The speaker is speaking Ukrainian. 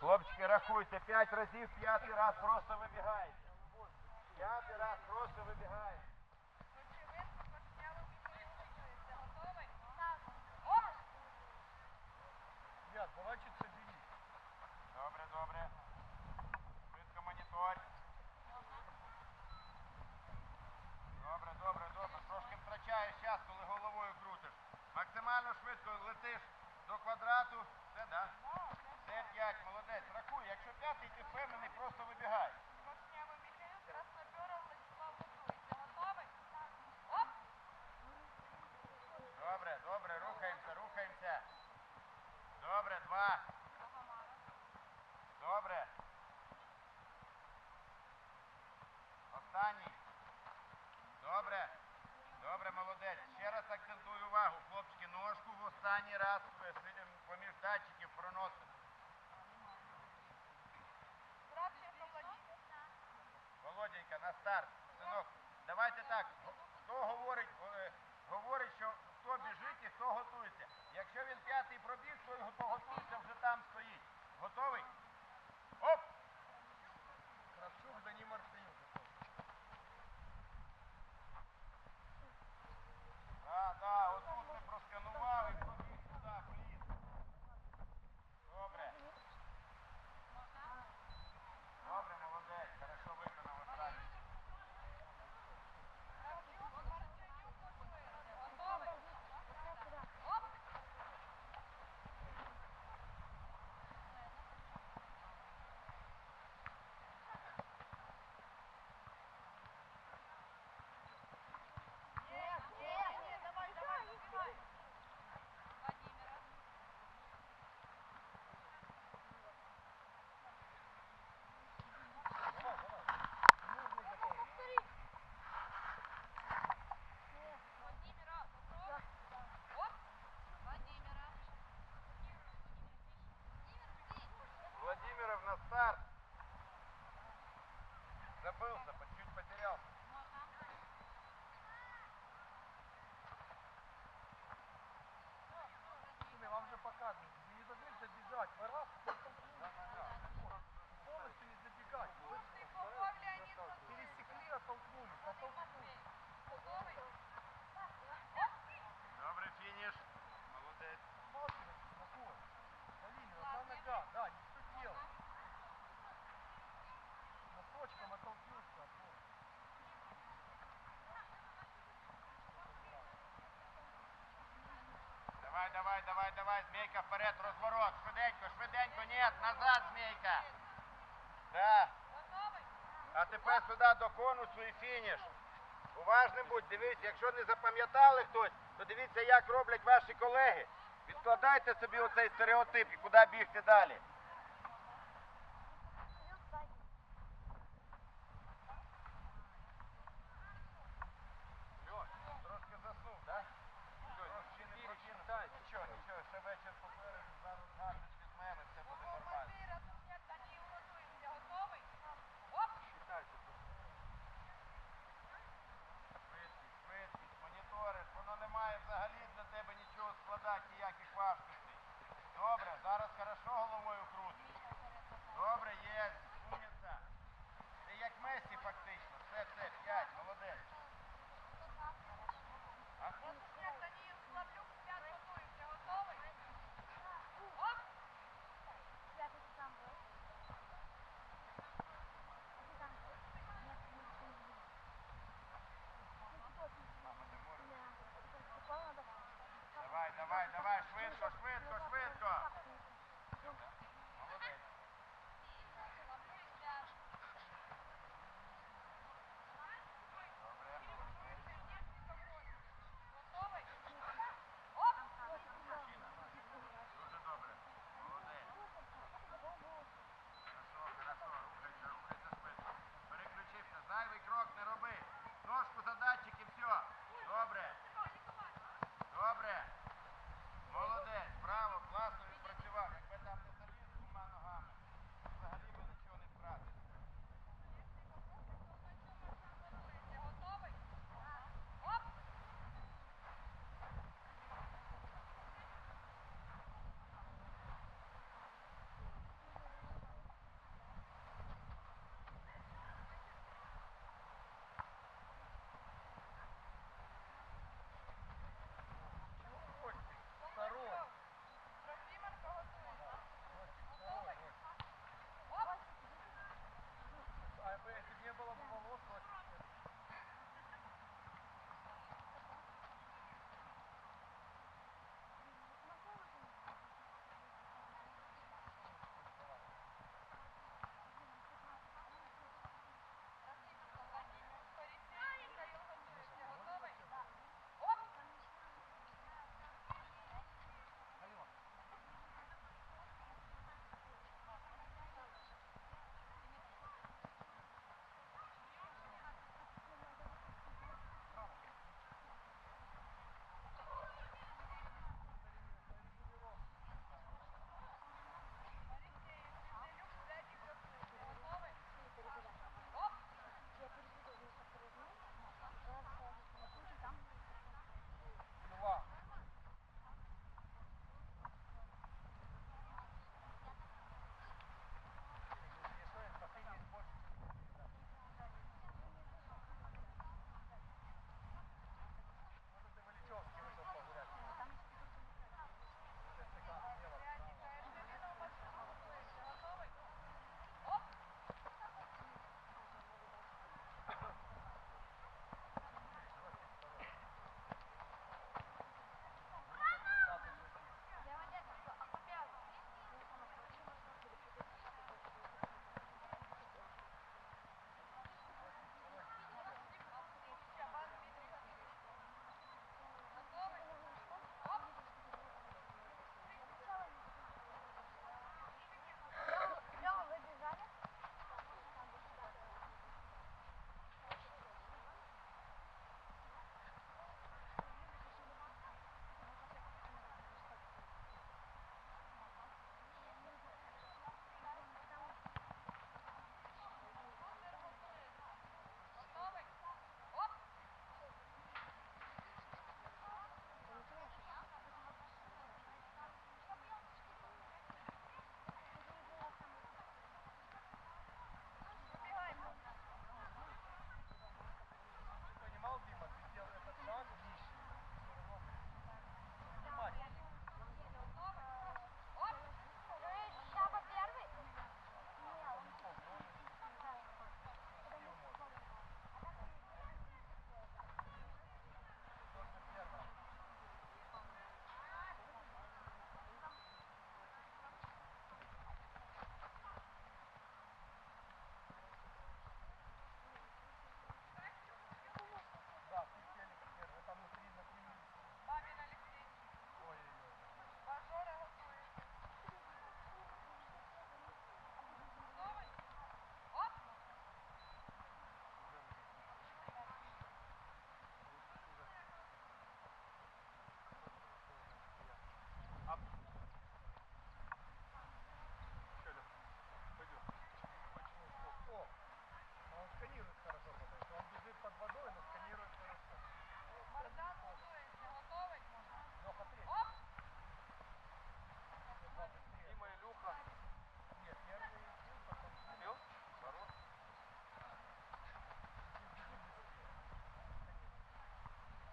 Хлопчики, рахуйте, п'ять разів, п'ятий раз просто вибігаєте. П'ятий раз просто вибігаєте. Ребят, давайте собери. Останній раз поміж датчиків проносити. Володенька, на старт. Синок, давайте так. Хто говорить, е, говорить, що хто біжить і хто готується. Якщо він п'ятий пробіг, хто готується вже там стоїть. Готовий? Оп! Давай, давай, давай, змейка вперед, розворот. Швиденько, швиденько, ні, назад, змейка. Да. А тепер сюди до конусу і фініш. Уважним будь, дивіться, якщо не запам'ятали хтось, то дивіться, як роблять ваші колеги. Відкладайте собі оцей стереотип і куди бігти далі. давай, давай.